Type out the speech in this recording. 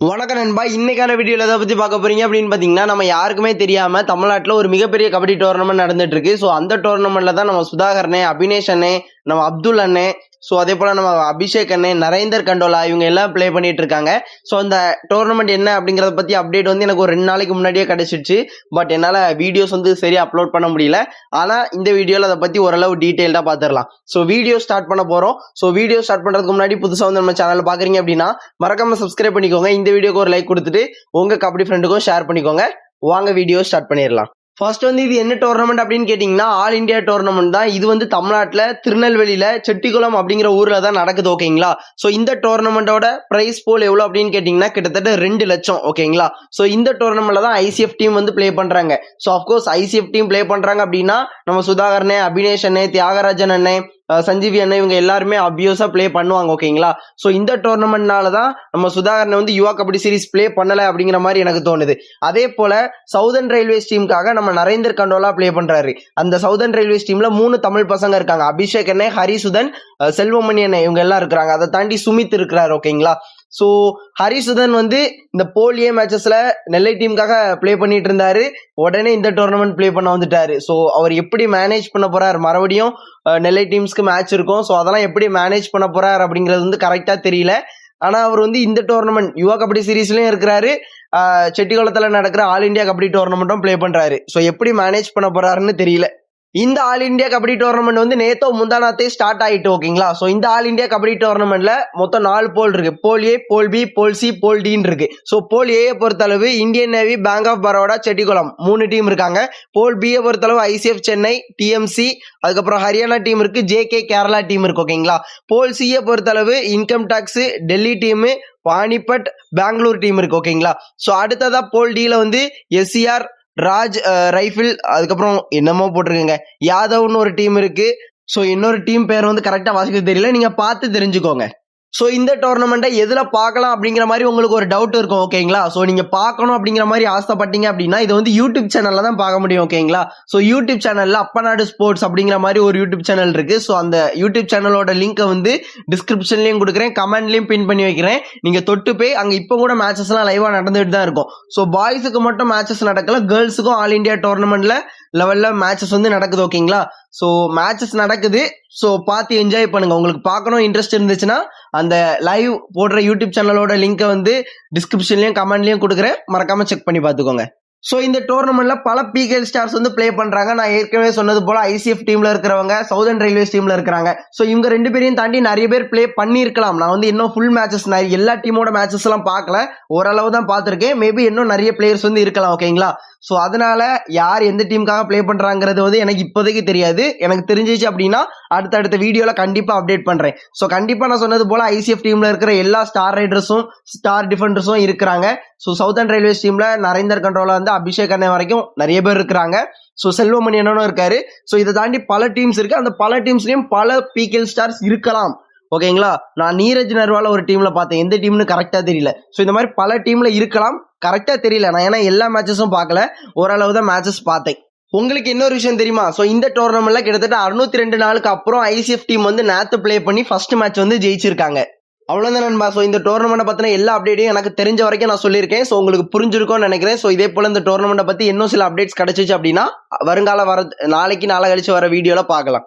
வணக்கம் நண்பா. இன்னைக்கான வீடியோல எதை பத்தி பார்க்க போறீங்க அப்படின்னு பாத்தீங்கன்னா நம்ம யாருக்குமே தெரியாம தமிழ்நாட்டில் ஒரு மிகப்பெரிய கபடி டோர்னமெண்ட் நடந்துட்டு இருக்கு. ஸோ அந்த டோர்னமெண்ட்ல தான் நம்ம சுதாகரனே அபினேஷனே நம்ம அப்துல் அண்ணே ஸோ அதே போல் நம்ம அபிஷேக் அண்ணே நரேந்தர் கண்டோலா இவங்க எல்லாம் ப்ளே பண்ணிட்டு இருக்காங்க. ஸோ அந்த டோர்னமெண்ட் என்ன அப்படிங்கிறத பற்றி அப்டேட் வந்து எனக்கு ஒரு ரெண்டு நாளைக்கு முன்னாடியே கிடைச்சிருச்சு. பட் என்னால் வீடியோஸ் வந்து சரியாக அப்லோட் பண்ண முடியல. ஆனால் இந்த வீடியோவில் அதை பற்றி ஓரளவு டீட்டெயில்டாக பார்த்துடலாம் ஸோ வீடியோ ஸ்டார்ட் பண்ண போகிறோம் ஸோ வீடியோ ஸ்டார்ட் பண்ணுறதுக்கு முன்னாடி புதுசாக வந்து நம்ம சேனல் பார்க்குறீங்க அப்படின்னா மறக்காம சப்ஸ்கிரைப் பண்ணிக்கோங்க. இந்த வீடியோக்கு ஒரு லைக் கொடுத்துட்டு உங்கள் கபடி ஃப்ரெண்டுக்கும் ஷேர் பண்ணிக்கோங்க. வாங்க வீடியோ ஸ்டார்ட் பண்ணிடலாம் ஃபர்ஸ்ட் வந்து இது என்ன டோர்னமெண்ட் அப்படின்னு கேட்டிங்கன்னா ஆல் இந்தியா டோர்னமெண்ட் தான். இது வந்து தமிழ்நாட்டில் திருநெல்வேலியில் செட்டிக்குளம் அப்படிங்கிற ஊரில் தான் நடக்குது ஓகேங்களா? ஸோ இந்த டோர்னமெண்ட்டோட ப்ரைஸ் போல் எவ்வளோ அப்படின்னு கேட்டிங்கன்னா கிட்டத்தட்ட ரெண்டு லட்சம் ஓகேங்களா? ஸோ இந்த டோர்னமெண்ட்டில் தான் ஐசிஎஃப் டீம் வந்து ப்ளே பண்ணுறாங்க so of course ICF team play பண்ணுறாங்க அப்படின்னா நம்ம சுதாகரனே அபினேஷ் அண்ணே தியாகராஜன் அண்ணே சஞ்சீவி அண்ணன் இவங்க எல்லாருமே அபியூஸா ப்ளே பண்ணுவாங்க ஓகேங்களா ஸோ இந்த டோர்னமெண்ட்னால தான் நம்ம சுதாகரனை வந்து யுவா கபடி சீரிஸ் ப்ளே பண்ணல அப்படிங்கிற மாதிரி எனக்கு தோணுது. அதே போல சவுதர்ன் ரயில்வேஸ் டீமுக்காக நம்ம நரேந்தர் கண்டோலா ப்ளே பண்றாரு. அந்த சவுதர்ன் ரயில்வேஸ் டீம்ல மூணு தமிழ் பசங்க இருக்காங்க. அபிஷேக் அண்ணே ஹரிசுதன் செல்வமணி அண்ணன் இவங்க எல்லாம் இருக்கிறாங்க. அதை தாண்டி சுமித் இருக்கிறாரு ஓகேங்களா ஸோ ஹரிசுதன் வந்து இந்த போலியே மேட்சஸில் நெல்லை டீமுக்காக ப்ளே பண்ணிட்டு இருந்தாரு. உடனே இந்த டோர்னமெண்ட் ப்ளே பண்ண வந்துட்டாரு. ஸோ அவர் எப்படி மேனேஜ் பண்ண போறாரு? மறுபடியும் நெல்லை டீம்ஸ்க்கு மேட்ச் இருக்கும். ஸோ அதெல்லாம் எப்படி மேனேஜ் பண்ண போறாரு அப்படிங்கிறது வந்து கரெக்டாக தெரியல. ஆனால் அவர் வந்து இந்த டோர்னமெண்ட் யுவா கபடி சீரீஸ்லயும் இருக்கிறாரு. செட்டிக்குளத்தில் நடக்கிற ஆல் இந்தியா கபடி டோர்னமெண்ட்டும் ப்ளே பண்ணுறாரு ஸோ எப்படி மேனேஜ் பண்ண போறாருன்னு தெரியல. இந்த ஆல் இந்தியா கபடி டோர்னமெண்ட் வந்து நேத்தோ முந்தானாத்தே ஸ்டார்ட் ஆகிட்டு ஓகேங்களா? ஸோ இந்த ஆல் இந்தியா கபடி டோர்னமெண்ட்ல மொத்தம் நாலு போல் இருக்கு. போல் ஏ போல் பி போல் சி போல் டின்னு இருக்கு. ஸோ போல் ஏ பொறுத்தளவு Indian navy bank of Baroda Chettikulam மூணு டீம் இருக்காங்க. போல் பியை பொறுத்தளவு ஐசிஎஃப் சென்னை டிஎம்சி அதுக்கப்புறம் ஹரியானா டீம் இருக்கு. ஜேகே கேரளா டீம் இருக்கு ஓகேங்களா? போல் சியை பொறுத்தளவு income tax Delhi team Panipat Bangalore team இருக்கு ஓகேங்களா? ஸோ அடுத்ததா போல் டியில் வந்து எஸ்சிஆர் ராஜ் ரைஃபிள் அதுக்கப்புறம் என்னமோ போட்டிருக்குங்க. யாதவ்னு ஒரு டீம் இருக்கு. ஸோ இன்னொரு டீம் பேர் வந்து கரெக்டாக வாசிக்க தெரியல. நீங்கள் பார்த்து தெரிஞ்சுக்கோங்க. ஸோ இந்த டோர்னமெண்ட்டை எதில் பார்க்கலாம் அப்படிங்கிற மாதிரி உங்களுக்கு ஒரு டவுட் இருக்கும் ஓகேங்களா ஸோ நீங்கள் பார்க்கணும் அப்படிங்கிற மாதிரி ஆசைப்பட்டீங்க அப்படின்னா இது வந்து யூடியூப் சேனலில் தான் பார்க்க முடியும் ஓகேங்களா ஸோ யூடியூப் சேனலில் அப்பநாடு ஸ்போர்ட்ஸ் அப்படிங்கிற மாதிரி ஒரு யூடியூப் சேனல் இருக்குது ஸோ அந்த யூடியூப் சேனலோட லிங்க்கை வந்து டிஸ்கிரிப்ஷன்லேயும் கொடுக்குறேன் கமெண்ட்லையும் பின் பண்ணி வைக்கிறேன். நீங்கள் தொட்டு போய் அங்கே இப்போ கூட மேட்சஸ்லாம் லைவாக நடந்துகிட்டு தான் இருக்கும். ஸோ பாய்ஸுக்கு மட்டும் மேட்சஸ் நடக்கல கேர்ள்ஸுக்கும் ஆல் இந்தியா டோர்னமெண்ட்டில் லெவலில் மேட்சஸ் வந்து நடக்குது ஓகேங்களா ஸோ மேட்சஸ் நடக்குது. ஸோ பார்த்து என்ஜாய் பண்ணுங்க. உங்களுக்கு பார்க்கணும் இன்ட்ரெஸ்ட் இருந்துச்சுன்னா அந்த லைவ் போடுற யூடியூப் சேனலோட லிங்கை வந்து டிஸ்கிரிப்ஷன்லையும் கமெண்ட்லையும் கொடுக்குறேன். மறக்காம செக் பண்ணி பார்த்துக்கோங்க. ஸோ இந்த டோர்னமெண்ட்ல பல பிகேஎல் ஸ்டார்ஸ் வந்து ப்ளே பண்றாங்க. நான் ஏற்கனவே சொன்னது போல ஐசிஎஃப் டீம்ல இருக்கிறவங்க சவுதர்ன் ரயில்வேஸ் டீம்ல இருக்கிறாங்க. ஸோ இவங்க ரெண்டு பேரையும் தாண்டி நிறைய பேர் ப்ளே பண்ணியிருக்கலாம். நான் வந்து இன்னும் ஃபுல் மேட்சஸ் எல்லா டீமோட மேட்சஸ் எல்லாம் பார்க்கல. ஓரளவு தான் பார்த்துருக்கேன். மேபி இன்னும் நிறைய பிளேயர்ஸ் வந்து இருக்கலாம் ஓகேங்களா ஸோ அதனால யார் எந்த டீமுக்காக ப்ளே பண்ணுறாங்கிறது வந்து எனக்கு இப்போதைக்கு தெரியாது. எனக்கு தெரிஞ்சிச்சு அப்படின்னா அடுத்தடுத்த வீடியோவில் கண்டிப்பாக அப்டேட் பண்ணுறேன் ஸோ கண்டிப்பாக நான் சொன்னது போல் ஐசிஎஃப் டீமில் இருக்கிற எல்லா ஸ்டார் ரைடர்ஸும் ஸ்டார் டிஃபெண்டர்ஸும் இருக்கிறாங்க. ஸோ சவுதர்ன் ரயில்வேஸ் டீமில் நரேந்தர் கண்ட்ரோல வந்து அபிஷேக் அண்ணன் வரைக்கும் நிறைய பேர் இருக்கிறாங்க. ஸோ செல்வமணி என்னன்னு இருக்காரு. ஸோ இதை தாண்டி பல டீம்ஸ் இருக்குது அந்த பல டீம்ஸ்லேயும் பல பிகேஎல் ஸ்டார்ஸ் இருக்கலாம். ஓகேங்களா? நான் நீரஜ் நர்வால ஒரு டீம்ல பார்த்தேன். எந்த டீம்னு கரெக்டா தெரியல. ஸோ இந்த மாதிரி பல டீம்ல இருக்கலாம். கரெக்டா தெரியல. நான் ஏன்னா எல்லா மேட்சஸும் பார்க்கல. ஓரளவு தான் மேட்சஸ் பார்த்தேன். உங்களுக்கு இன்னொரு விஷயம் தெரியுமா? ஸோ இந்த டோர்னமெண்ட்ல கிட்டத்தட்ட அறுநூத்தி ரெண்டு நாளுக்கு அப்புறம் ஐசிஎஃப் டீம் வந்து நேத்து ப்ளே பண்ணி ஃபர்ஸ்ட் மேட்ச் வந்து ஜெயிச்சிருக்காங்க. அவ்வளோதான் நண்பா. ஸோ இந்த டோர்னமெண்ட்டை பற்றின எல்லா அப்டேட்டையும் எனக்கு தெரிஞ்ச வரைக்கும் நான் சொல்லியிருக்கேன். ஸோ உங்களுக்கு புரிஞ்சிருக்கும்னு நினைக்கிறேன். ஸோ இதே போல் இந்த டோர்னமெண்ட்டை பற்றி இன்னும் சில அப்டேட்ஸ் கிடைச்சிச்சு அப்படின்னா வருங்கால வர நாளைக்கு நாளை கழிச்சு வர வீடியோவில் பார்க்கலாம்.